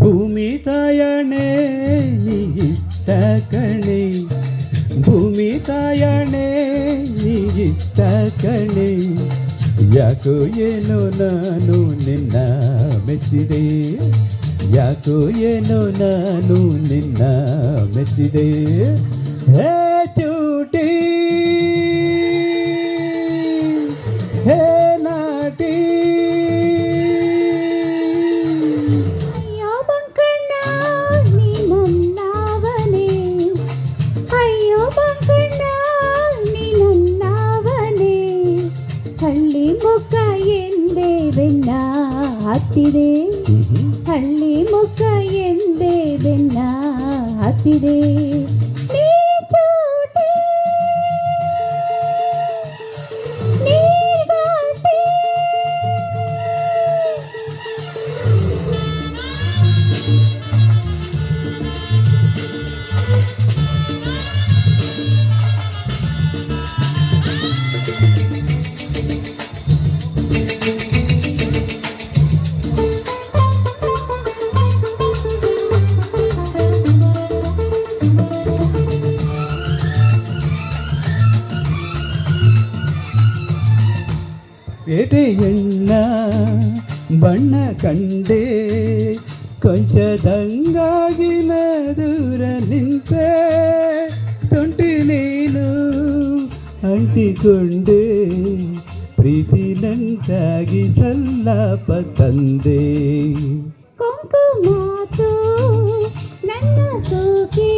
ಭೂಮಿ ತಾಯಣೆ ನೀ ಇಷ್ಟ ಕಣೆ ಭೂಮಿ ತಾಯಣೆ ನೀ ಇಷ್ಟ ಕಣೆ ಯಾಕೋ ಏನೋ ನಾನು ನಿನ್ನ ಮೆಚ್ಚಿದೆ ಯಾಕೋ ಏನೋ ನಾನು ನಿನ್ನ ಮೆಚ್ಚಿದೆ ಹೇ ಚೂಟಿ ಹಳ್ಳಿ ಮುಖ ಎಂದೇ ಬೆನ್ನ ಹತ್ತಿದೆ ಹಳ್ಳಿ ಮುಖ ಎಂದೇ ಬೆನ್ನ ಹತ್ತಿದೆ ಪೇಟೆ ಎಣ್ಣ ಬಣ್ಣ ಕಂಡೆ ಕೊಂಚದಂಗಾಗಿನ ದೂರ ನಿಂತೆ ತುಂಟಿ ನೀನು ಅಂಟಿಕೊಂಡೆ ಪ್ರೀತಿ ನಂಟಾಗಿ ಸಲ್ಲಾಪ ತಂದೆ ಕೊಂಕುಮಾತು ನನ್ನ ಸೋಕಿ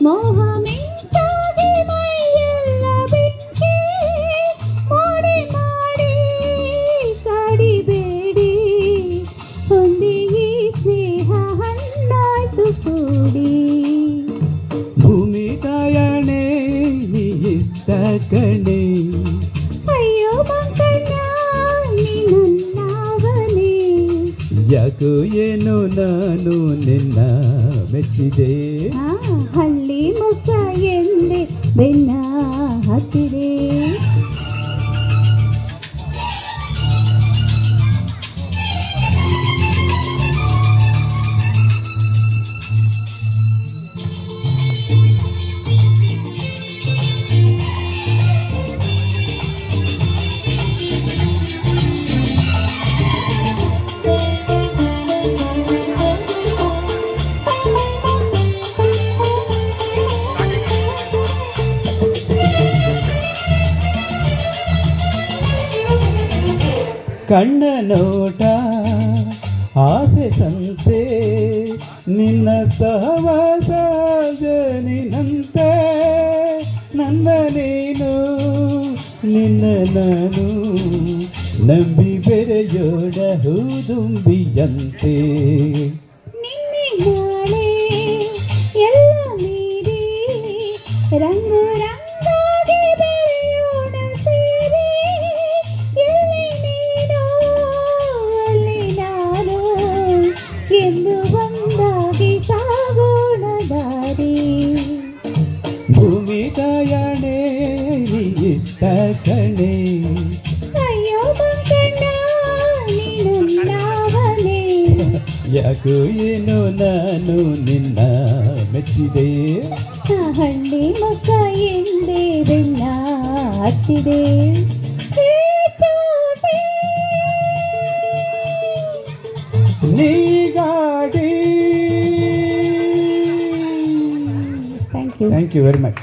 ಮೋಹ ಯಾಕೋ ಏನೋ ನಾನು ನಿನ್ನ ಮೆಚ್ಚಿದೆ ಕಣ್ಣ ನೋಟ, ಆಸೆ ಸಂತೆ, ನಿನ್ನ ಸಹವಾಸ ಜನಿನಂತೆ. ನನ್ನ ನೀನು, ನಿನ್ನ ನಾನು, ನಂಬಿ ಬೆರೆಯೋಡ ಹೂದುಂಬಿಯಂತೆ ನಿನ್ನೆ ಭೂಮಿ ತಾಯಣೆ ನೀ ಇಷ್ಟ ಕಣೆ ಅಯ್ಯೋ ಬಂಕಣ್ಣ ನೀನನ್ನವನೇ ಯಾಕೋ ಏನೋ ನಾನು ನಿನ್ನ ಮೆಚ್ಚಿದೆ ಆ ಹಳ್ಳಿ ಮಕ್ಕ ಎಂದೇ ಬೆನ್ನ ಹತ್ತಿದೆ ಹೇ ಥ್ಯಾಂಕ್ ಯು ವೆರಿ ಮಚ್